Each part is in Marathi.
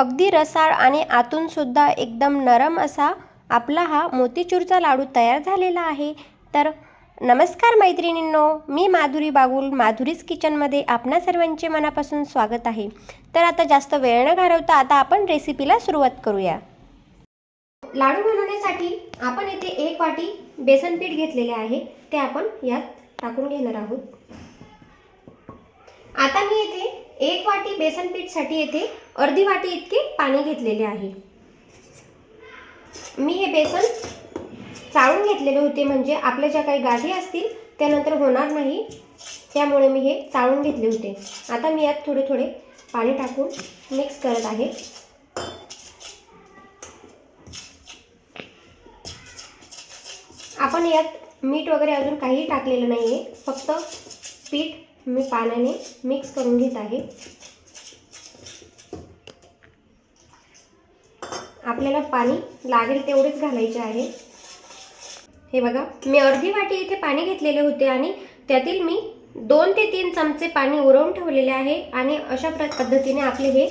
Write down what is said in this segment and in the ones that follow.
अगदी रसाळ आणि आतूनसुद्धा एकदम नरम असा आपला हा मोतीचूरचा लाडू तयार झालेला आहे. तर नमस्कार मैत्रिणींनो मी माधुरी बागुल माधुरीज किचनमध्ये आपणा सर्वांचे मनापासून स्वागत आहे. तर आता जास्त वेळ न घालवता आता आपण रेसिपीला सुरुवात करूया. लाडू बनवण्यासाठी आपण येथे एक वाटी बेसन पीठ घेतलेले आहे. ते आपण यात टाकून घेणार आहोत. आता मी येथे एक वाटी बेसन पीठसाठी येथे अर्धी वाटी इतके पाणी घेतलेले आहे. मी हे बेसन चाळून घेतलेले होते. म्हणजे आपल्या ज्या काही गाठी असतील त्यानंतर होणार नाही. त्यामुळे मी हे चाळून घेतले होते. आता मी यात थोडे थोडे पाणी टाकून मिक्स करत आहे. आपण यात मीठ वगैरे अजून काहीही टाकलेलं नाही आहे फक्त पीठ मी पाण्याने मिक्स करून घेत आहे. आपल्याला पाणी लागेल तेवढेच घालायचे आहे. हे बघा मी अर्धी वाटी इथे पाणी घेतलेले होते आणि त्यातील मी दोन ते तीन चमचे पाणी उरवून ठेवलेले आहे आणि अशा प्र पद्धतीने आपले हे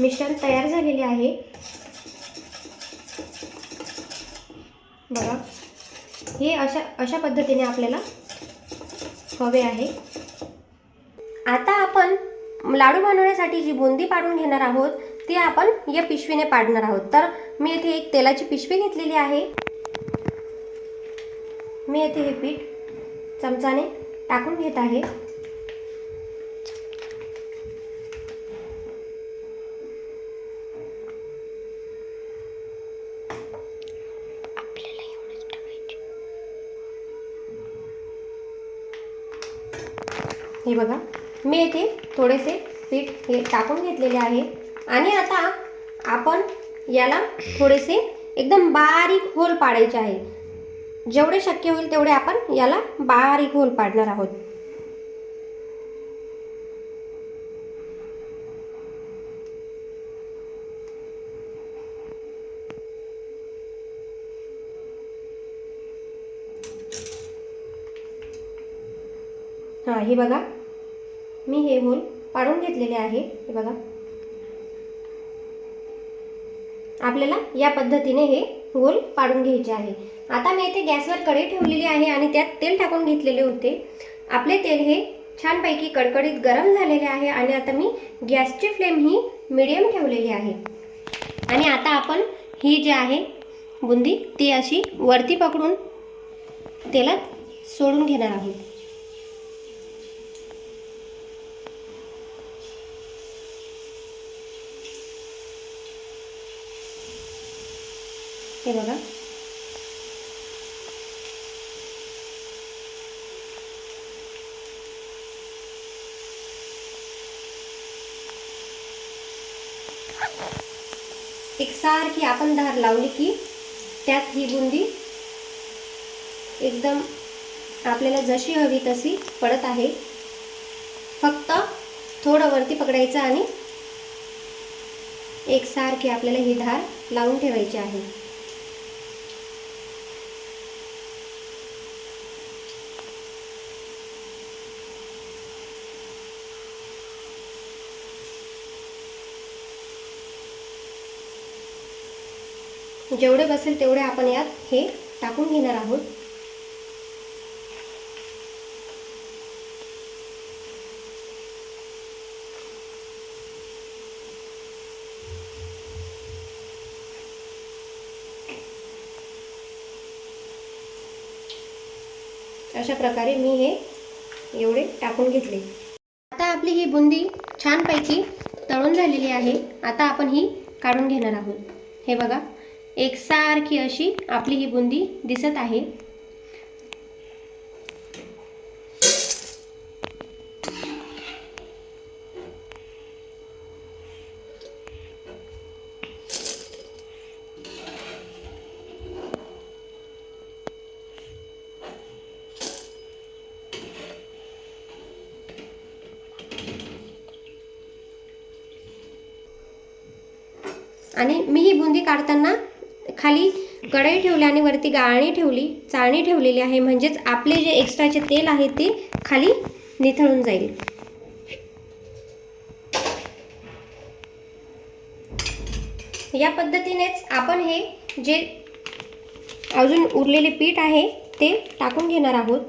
मिश्रण तयार झालेले आहे. बघा हे अशा अशा पद्धतीने आपल्याला हवे आहे. आता आपण लाडू बनवण्यासाठी जी बुंदी पाडून घेणार आहोत ती आपण या पिशवीने पाडणार आहोत. तर मी येथे एक तेलाची पिशवी घेतलेली आहे. मी येथे हे पीठ चमचाने टाकून घेत आहे. हे बघा. मी येथे थोडेसे पीठ हे टाकून घेतलेले आहे. आणि आता आपण याला थोडेसे एकदम बारीक होल पाडायचे आहे. जेवढे शक्य होईल तेवढे आपण याला बारीक होल पाडणार आहोत. हां हे बघा. मी हे होल पाडून घेतलेले आहे. हे बघा. आपल्याला या पद्धतीने हे होल पाडून घ्यायचे आहे. आता मी इथे गॅसवर कढई ठेवलेली आहे आणि त्यात तेल टाकून घेतलेले होते. आपले तेल हे छानपैकी कडकडीत गरम झालेले आहे आणि आता मी गॅसची फ्लेम ही मिडियम ठेवलेली आहे. आणि आता आपण ही जी आहे बुंदी ती अशी वरती पकडून तेलात सोडून घेणार आहोत. हे बघा. एकसारखी आपण धार लावली की त्यात ही बुंदी एकदम आपल्याला जशी हवी तशी पडत आहे. फक्त थोडं वरती पकडायचं आणि एकसारखी आपल्याला ही धार लावून ठेवायची आहे. जेवढे बसेल तेवढे आपण यात हे टाकून घेणार आहोत. अशा प्रकारे मी हे एवढे टाकून घेतले. आता आपली ही बुंदी छानपैकी तळून झालेली आहे. आता आपण ही काढून घेणार आहोत. हे बघा. एकसारखी अशी आपली ही बुंदी दिसत आहे. आणि मी ही बुंदी काढताना खाली कढई ठेवली आणि वरती गाळणी ठेवली चाळणी ठेवलेली आहे. म्हणजेच आपले जे एक्स्ट्राचे तेल आहे ते खाली निथळून जाईल. या पद्धतीनेच आपण हे जे अजून उरलेले पीठ आहे ते टाकून घेणार आहोत.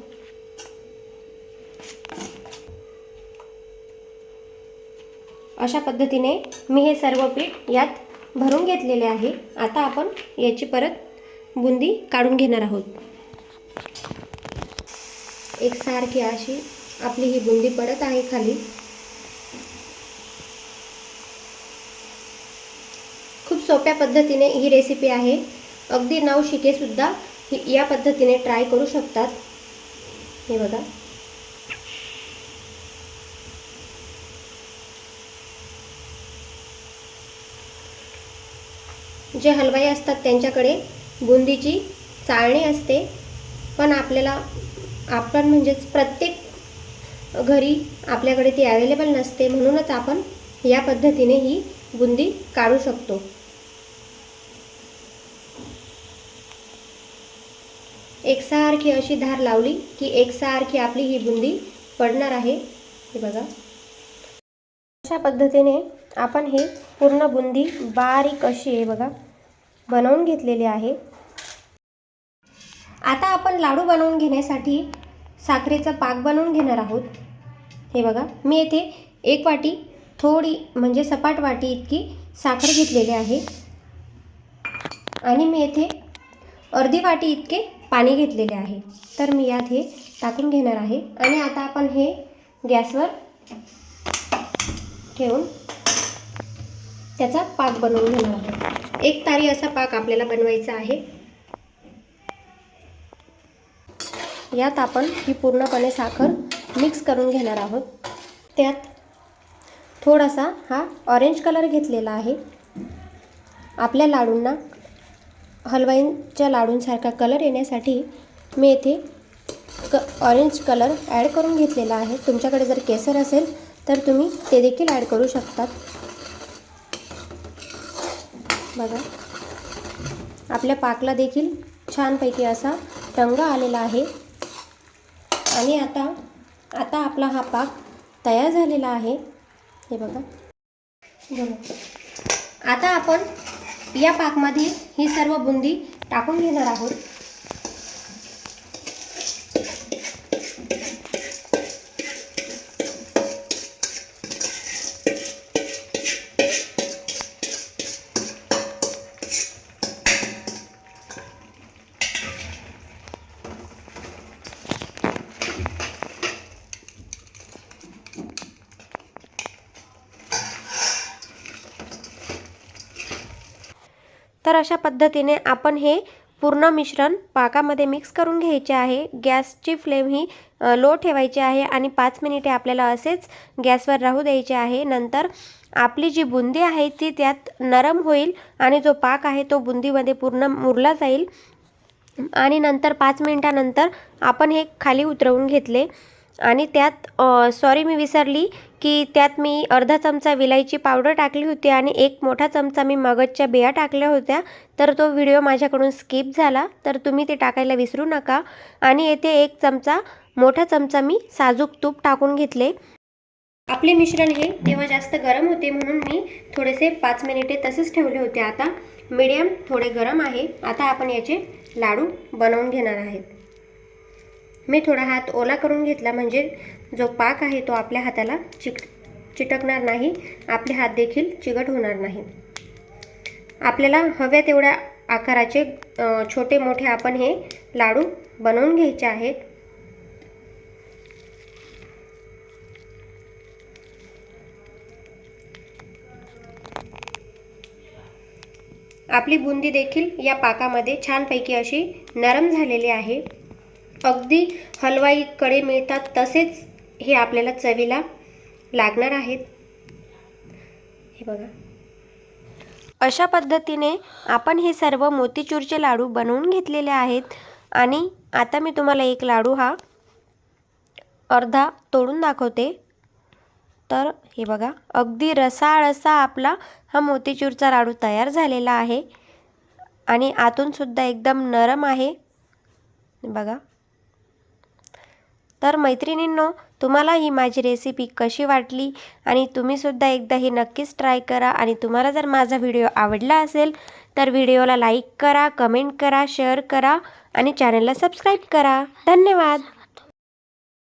अशा पद्धतीने मी हे सर्व पीठ यात भरून घेतलेले आहे. आता आपण याची परत बुंदी काढून घेणार आहोत. एकसारखी अशी आपली ही बुंदी पडत आहे खाली. खूप सोप्या पद्धतीने ही रेसिपी आहे. अगदी नवशिकेसुद्धा ही या पद्धतीने ट्राय करू शकतात. हे बघा. जे हलवाई असतात त्यांच्याकडे बुंदीची चाळणी असते. पण आपल्याला आपण म्हणजेच प्रत्येक घरी आपल्याकडे ती अवेलेबल नसते. म्हणूनच आपण या पद्धतीने ही बुंदी काढू शकतो. एकसारखी अशी धार लावली की एकसारखी आपली ही बुंदी पडणार आहे. हे बघा. अशा पद्धतीने आपण हे पूर्ण बुंदी बारीक अशी आहे बघा. बनवून घेतलेली आहे. आता आपण लाडू बनवून घेण्यासाठी साखरेचा पाक बनवून घेणार आहोत. हे बघा मी येथे एक वाटी थोडी म्हणजे सपाट वाटी इतकी साखर घेतलेली आहे. आणि मी येथे अर्धी वाटी इतके पाणी घेतलेले आहे. तर मी यात हे टाकून घेणार आहे. आणि आता आपण हे गॅसवर ठेवून त्याचा पाक बनवून घेणार आहोत. एक तारी असा पाक आपल्याला बनवायचा आहे. यात आपण ही पूर्णपणे साखर मिक्स करून घेणार आहोत. त्यात थोडासा हा ऑरेंज कलर घेतलेला आहे. आपल्या लाडूंना हलवाईंच्या लाडूंसारखा कलर येण्यासाठी मी येथे क ऑरेंज कलर ॲड करून घेतलेला आहे. तुमच्याकडे जर केसर असेल तर तुम्ही ते देखील ॲड करू शकतात. बघा. आपल्या पाकला देखील छानपैकी असा रंग आलेला आहे. आणि आता आता आपला हा पाक तयार झालेला आहे. हे बघा. बघा. आता आपण या पाकमध्ये ही सर्व बुंदी टाकून घेणार आहोत. तर अशा पद्धतीने आपण हे पूर्ण मिश्रण पाकामध्ये मिक्स करून घ्यायचे आहे. गॅसची फ्लेम ही लो ठेवायची आहे आणि पाच मिनिटे आपल्याला असेच गॅसवर राहू द्यायचे आहे. नंतर आपली जी बुंदी आहे ती त्यात नरम होईल आणि जो पाक आहे तो बुंदीमध्ये पूर्ण मुरला जाईल. आणि नंतर पाच मिनिटानंतर आपण हे खाली उतरवून घेतले आणि त्यात सॉरी मी विसरली की त्यात मी अर्धा चमचा विलायची पावडर टाकली होती आणि एक मोठा चमचा मी मगजच्या बिया टाकल्या होत्या. तर तो व्हिडिओ माझ्याकडून स्किप झाला. तर तुम्ही ते टाकायला विसरू नका. आणि येथे एक चमचा मोठा चमचा मी साजूक तूप टाकून घेतले. आपले मिश्रण हे तेव्हा जास्त गरम होते म्हणून मी थोडेसे पाच मिनिटे तसेच ठेवले होते. आता मीडियम थोडे गरम आहे. आता आपण याचे लाडू बनवून घेणार आहेत. मी थोडा हात ओला करून घेतला म्हणजे जो पाक आहे तो आपल्या हाताला चिक चिटकणार नाही. आपले हात देखील चिकट होणार नाही. आपल्याला हव्या तेवढ्या आकाराचे छोटे मोठे आपण हे लाडू बनवून घ्यायचे आहेत. आपली बुंदी देखील या पाकामध्ये छानपैकी अशी नरम झालेली आहे. अगदी हलवाईकडे मिळतात तसेच हे आपल्याला चवीला लागणार आहेत. हे बघा. अशा पद्धतीने आपण हे सर्व मोतीचूरचे लाडू बनवून घेतलेले आहेत. आणि आता मी तुम्हाला एक लाडू हा अर्धा तोडून दाखवते. तर हे बघा अगदी रसाळ असा आपला हा मोतीचूरचा लाडू तयार झालेला आहे. आणि आतूनसुद्धा एकदम नरम आहे. बघा. तर मैत्रिणींनो तुम्हाला ही माझी रेसिपी कशी वाटली? आणि तुम्हीसुद्धा एकदा ही नक्कीच ट्राय करा. आणि तुम्हाला जर माझा व्हिडिओ आवडला असेल तर व्हिडिओला लाईक करा कमेंट करा शेअर करा आणि चॅनलला सबस्क्राईब करा. धन्यवाद!